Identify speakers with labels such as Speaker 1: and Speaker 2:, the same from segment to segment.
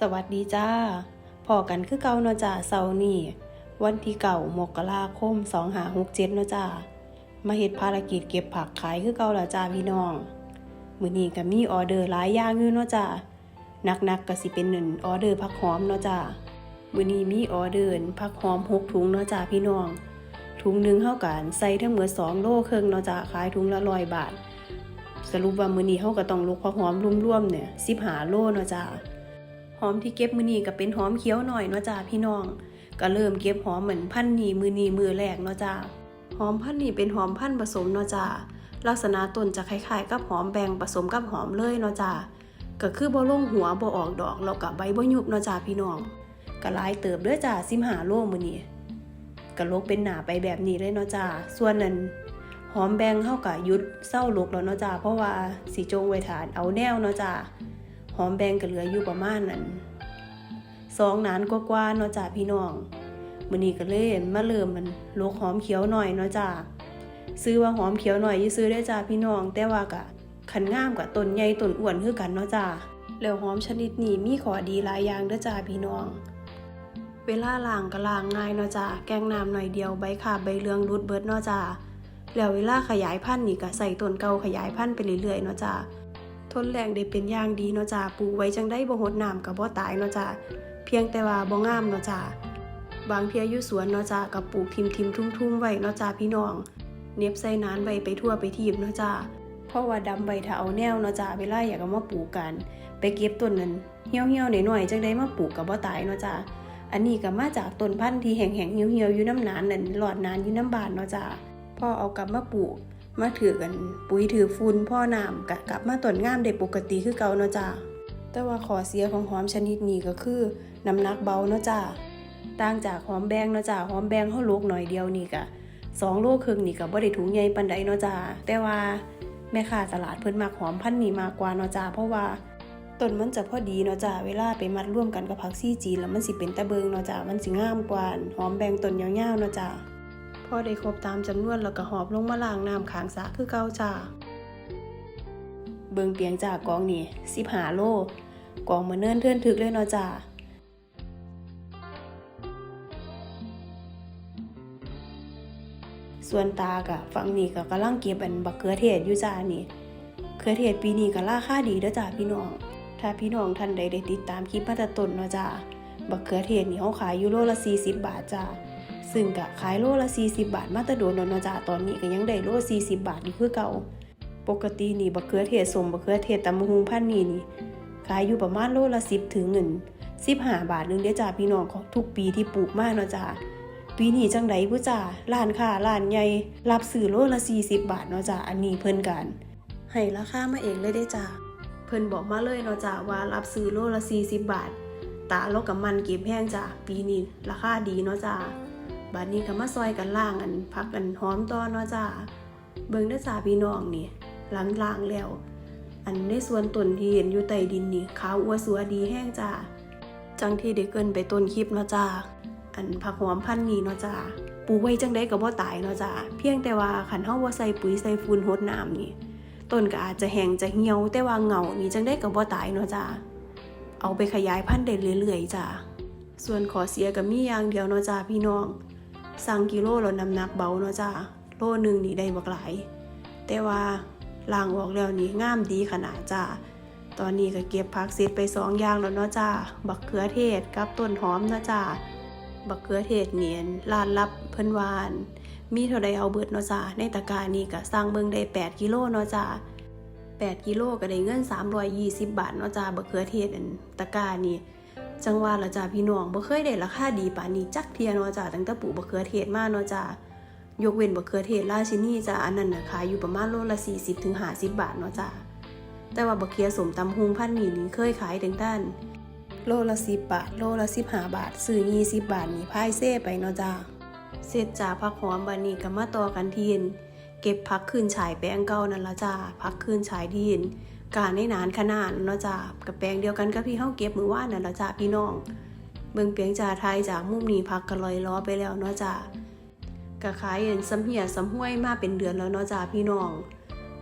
Speaker 1: สวัสดีจ้าพอกันคือเก่าเนาะจ้าเสาร์นี้วันที่เก่ามกราคม2 5 6 7เนาะจ้ามาเฮ็ดภารกิจเก็บผักขายคือเก่าละจ้าพี่น้องมื้อนี้ก็มีออเดอร์หลายอย่างอยู่เนาะจ้านักๆก็สิเป็นหนึ่งออเดอร์ผักหอมเนาะจ้ามื้อนี้มีออเดอร์ผักหอม6ถุงเนาะจ้าพี่น้อง ถุงหนึ่งเฮากันใส่ทั้งหมด2โลครึ่งเนาะจ้าขายถุงละ100บาท สรุปว่ามื้อนี้เฮาก็ต้องลูกผักหอมรวมๆเนี่ย15โลเนาะจ้า หอมที่เก็บมือนีก็เป็นหอมเขียวหน่อยเนาะจ้าพี่น้อง ก็เริ่มเก็บหอมเหมือนพันนีมือนีมือแรกเนาะจ้าหอมพันนีเป็นหอมพันผสมเนาะจ้าลักษณะต้นจะคล้ายๆ กับหอมแบงผสมกับหอมเลยเนาะจ้าก็คือบ่ลงหัวบ่ออกดอกแล้วก็ใบบ่ยุบเนาะจ้าพี่น้องก็ลายเติบเด้อจ้า15โลมือนีก็ลกเป็นหนาไปแบบนี้เลยเนาะจ้าส่วนนั้นหอมแบงเฮาก็หยุดเศร้าลกแล้วเนาะจ้าเพราะว่าสิจงไว้ทานเอาแนวเนาะจ้า หอมแบงก็เหลืออยู่ประมาณนั้นสองนานกว่าๆเนาะจ้าพี่น้องมื้อนี้ก็เลยมาเริ่มมันโลกหอมเขียวหน่อยเนาะจ้าซื้อว่าหอมเขียวหน่อยยี่ซื้อได้จ้าพี่น้อง แต่ว่าก็ขันงามกับต้นใหญ่ต้นอ้วนคือกันเนาะจ้าแล้วหอมชนิดนี้มีขอดีหลายอย่างเด้อจ้าพี่น้อง เวลาล้างก็ล้างง่ายเนาะจ้าแกงน้ำหน่อยเดียวใบขาบใบเหลืองรุดเบิดเนาะจ้าแล้วเวลาขยายพันธุ์นี่ก็ใส่ต้นเก่าขยายพันธุ์ไปเรื่อยๆเนาะจ้า ทนแรงได้เป็นอย่างดีเนาะจ้าปลูกไว้จังได้บ่หดน้ำกับบ่ตายเนาะจ้าเพียงแต่ว่าบ่งามเนาะจ้าบางเพียอยู่สวนเนาะจ้ากับปลูกทิมทิมทุ่มทุ่มไว้เนาะจ้าพี่น้อง เน็บใส่นานไว้ไปทั่วไปทีบเนาะจ้าเพราะว่าดำใบถ้าเอาแนวเนาะจ้าเวลาอยากเอามาปลูกกัน ไปเก็บต้นนั้นเหี่ยวเหี่ยวๆหน่อยๆจังได้มาปลูกกับบ่ตายเนาะจ้าอันนี้ก็มาจากต้นพันธุ์ที่แห้งๆเหี่ยวเหี่ยวๆอยู่น้ำนานนั่นหลอดนานอยู่น้ำบานเนาะจ้าพอเอากลับมาปลูก มาถือกันปุ๋ยถือฝุ่นพ่อน้ำกะกลับมาต้นงามได้ปกติคือเก่าเนาะจ้าแต่ว่าขอเสียของหอมชนิดนี้ก็คือน้ำหนักเบาเนาะจ้าต่างจากหอมแบงเนาะจ้าหอมแบงเฮาลูกหน่อยเดียวนี่กะสองโลครึ่งนี่ก็บ่ได้ถุงใหญ่ปานใดเนาะจ้าแต่ว่าแม่ค้าตลาดเพิ่นมักหอมพันธุ์นี้มากกว่าเนาะจ้าเพราะว่าต้นมันจะพอดีเนาะจ้าเวลาไปมัดร่วมกันกับผักซี่จีนแล้วมันสิเป็นตะเบิงเนาะจ้ามันสิงามกว่าหอมแบงต้นยาวๆเนาะจ้า พอได้ครบตามจำนวนแล้วก็หอบลงมาล้างน้ำขางสะคือเก่าจ้าเบิงเปียงจากกองนี่สิบหาโลกองมาเนิ่นเทื่อนถึกเลยเนาะจ้าส่วนตากะฝั่งนี้ก็กำลังเก็บอันบักเขือเทศอยู่จ้านี่เขือเทศปีนี้ก็ราคาดีเด้อจ้าพี่น้อง ถ้าพี่น้องท่านใดได้ติดตามคลิปมาแต่ต้นเนาะจ้าบักเขือเทศนี่เขาขายอยู่โลละ40 บาทจ้า ซึ่งก็ขายโลละ 40 บาท มาตะโดนนาะจ้าตอนนี้ก็ยังได้โล40 บาทอยู่คือเก่า ปกตินี่บักเขือเทศสมบักเขือเทศตำมะฮุงพันนี้นี่ขายอยู่ประมาณโลละ 10 ถึงเงิน15บาทนึงเด้จ้าพี่น้องของทุกปีที่ปลูกมาเนาะจ้าปีนี้จังไดผู้จ้าร้านค้าร้านใหญ่รับซื้อโลละ 40 บาทเนาะจ้าอันนี้เพิ่นกันให้ราคามาเองเลยเด้จ้าเพิ่นบอกมาเลยเนาะจ้าว่ารับซื้อโลละ40 บาท ตาลกกับมันเก็บแพงจ้าปีนี้ราคาดีเนาะจ้า บัดนี้ก็มาซอยกันล่างอันพักกันหอมต่อเนาะจ้าเบิ่งได้อจ้าพี่น้องนี่หลังล่างแล้ว อันในส่วนต้นที่เห็นอยู่ใต้ดินนี่ขาวอัวสัวดีแห้งจ้าจังที่ได้เกินไปต้นคลิปเนาะจ้าอันผักหอมพันนี้เนาะจ้าปลูกไว้จังได้ก็บ่ตายเนาะจ้าเพียงแต่ว่าคันเฮาบ่ใส่ปุ๋ยใส่ฝุ่นรดน้ำนี่ต้นก็อาจจะแห้งจะเหี่ยวแต่ว่าเหงานี่จังได้ก็บ่ตายเนาะจ้าเอาไปขยายพันธุ์ได้เรื่อยๆจ้าส่วนขอเสียก็มีอย่างเดียวเนาะจ้าพี่น้อง สั่งกิโลล้วน้ำหนักเบาเนาะจ้าโลหนึ่งนี่ได้บักหลาย แต่ว่าล้างออกแล้วนี่งามดีขนาดจ้าตอนนี้ก็เก็บผักเสร็จไปสองอย่างแล้วเนาะจ้าบักเขือเทศกับต้นหอมเนาะจ้าบักเขือเทศเนียนร้านรับเพิ่นวาน มีเท่าใดเอาเบิดเนาะจ้าในตะกร้านี่ก็สั่งเบิ่งได้ 8 กิโลเนาะจ้า8กิโลก็ได้เงิน320 บาทเนาะจ้าบักเขือเทศอันตะกร้านี่ จังหว่าละจ้าพี่น้องบ่เคยได้ราคาดีปานนี้จักเทียเนาะจ้าตั้งแต่ปลูกบักเขือเทศมาเนาะจ้ายกเว้นบักเขือเทศราชินีจ้าอันนั้นน่ะขายอยู่ประมาณโลละ40ถึง50 บาทเนาะจ้าแต่ว่าบักเขือสมตำฮุงพันนี้นี่เคยขายถึงด้านโลละ10บาท โลละ15บาทซื้อ20บาทนี่พายเซ่ไปเนาะจ้าเสร็จจากผักหอมบัดนี้ก็มาต่อกันทีนเก็บผักคืนฉายแปลงเก่านั่นละจ้าผักคืนฉายที่ดิน การในนานขนาดเนาะจ้ากับแปลงเดียวกันกับพี่เฮาเก็บมือว่านนั่นละจ้าพี่น้อง เบิ่งเปียงจ่าไทยจากมุมนี้พักกันลอยล้อไปแล้วเนาะจ้าก็ขายเห็นซ้ำเหียซ้ำห้วยมาเป็นเดือนแล้วเนาะจ้าพี่น้อง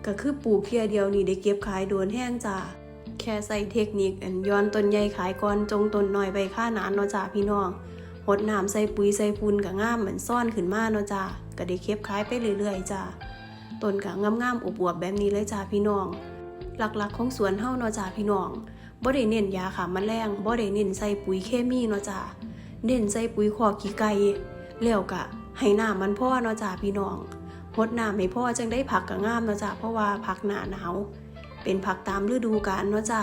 Speaker 1: ก็คือปลูกเพียเดียวนี่ได้เก็บขายโดนแห้งจ้าแค่ใส่เทคนิคอันย้อนต้นใหญ่ขายก่อนจงต้นน้อยไปค่าหนานเนาะจ้าพี่น้องหดน้ำใส่ปุ๋ยใส่ปูนก็งามเหมือนซ่อนขึ้นมาเนาะจ้าก็ได้เก็บขายไปเรื่อยๆจ้าต้นก็งามๆอบอวบๆแบบนี้เลยจ้าพี่น้อง หลักๆของสวนเฮาเนาะจ้าพี่น้องบ่ได้เน้นยาฆ่าแมลงบ่ได้เน้นใส่ปุ๋ยเคมีเนาะจ้าเน้นใส่ปุ๋ยคอกขี้ไก่แล้วก็ให้น้ำมันพ่อเนาะจ้าพี่น้องหดน้ำให้พ่อจังได้ผักก็งามเนาะจ้าเพราะว่าผักหน้าหนาวเป็นผักตามฤดูกาลเนาะจ้า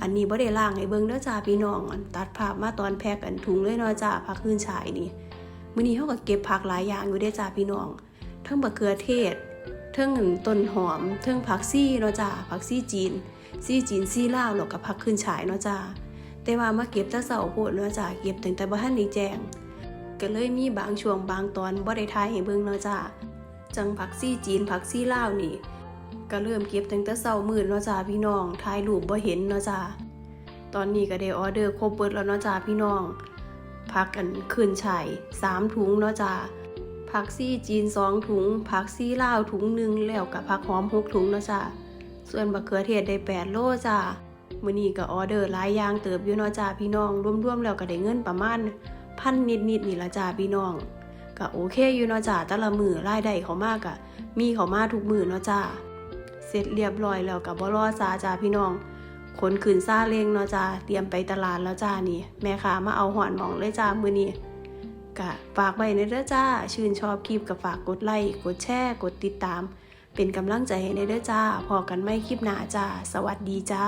Speaker 1: อันนี้บ่ได้ล่างให้เบิ่งเด้อจ้าพี่น้องตัดภาพมาตอนแพ็กอันถุงเลยเนาะจ้าผักขึ้นฉายนี่มื้อนี้เฮาก็เก็บผักหลายอย่างอยู่เด้จ้าพี่น้องทั้งมะเขือเทศ ทั้งต้นหอมทั้งผักซี่เนาะจ้าผักซี่จีน ซี่จีนซี่ลาวแล้วก็ผักขึ้นฉายเนาะจ้าแต่ว่ามาเก็บต่เช้าโพดเนาะจ้าเก็บตั้งแต่บ่ทันได้แจ้งก็เลยมีบางช่วงบางตอนบ่ได้ถ่ายให้เบิ่งเนาะจ้าจังผักซี่จีนผักซี่ลาวนี่ก็เริ่มเก็บตั้งแต่เช้ามืดเนาะจ้าพี่น้องถ่ายรูปบ่เห็นเนาะจ้าตอนนี้ก็ได้ออเดอร์ครบเบิดแล้วเนาะจ้าพี่น้องผักกันขึ้นฉ่ายสามถุงเนาะจ้า ผักซี่จีนสองถุง ผักซี่ลาวถุงหนึ่งแล้วกับผักหอมหกถุงนะจ้าส่วนมะเขือเทศได้แปดโลจ้ามื้อนี้ก็ออเดอร์หลายอย่างเติบอยู่เนาะจ้าพี่น้องรวมๆแล้วก็ได้เงินประมาณพันนิดๆนี่ละจ้าพี่น้องก็โอเคอยู่เนาะจ้าแต่ละมือรายได้เขามากอะมีเขามาทุกมือเนาะจ้าเสร็จเรียบร้อยแล้วกับบ่รอซาจ้าพี่น้องขนขืนซาเลงเนาะจ้าเตรียมไปตลาดแล้วจ้านี่ แม่ค้ามาเอาหอนหมองเลยจ้ามื้อนี้ กะฝากไว้ในเด้อจ้า ชื่นชอบคลิปก็ฝากกดไลค์กดแชร์กดติดตาม เป็นกำลังใจให้ในเด้อจ้าพอกันไม่คลิปหน้าจ้า สวัสดีจ้า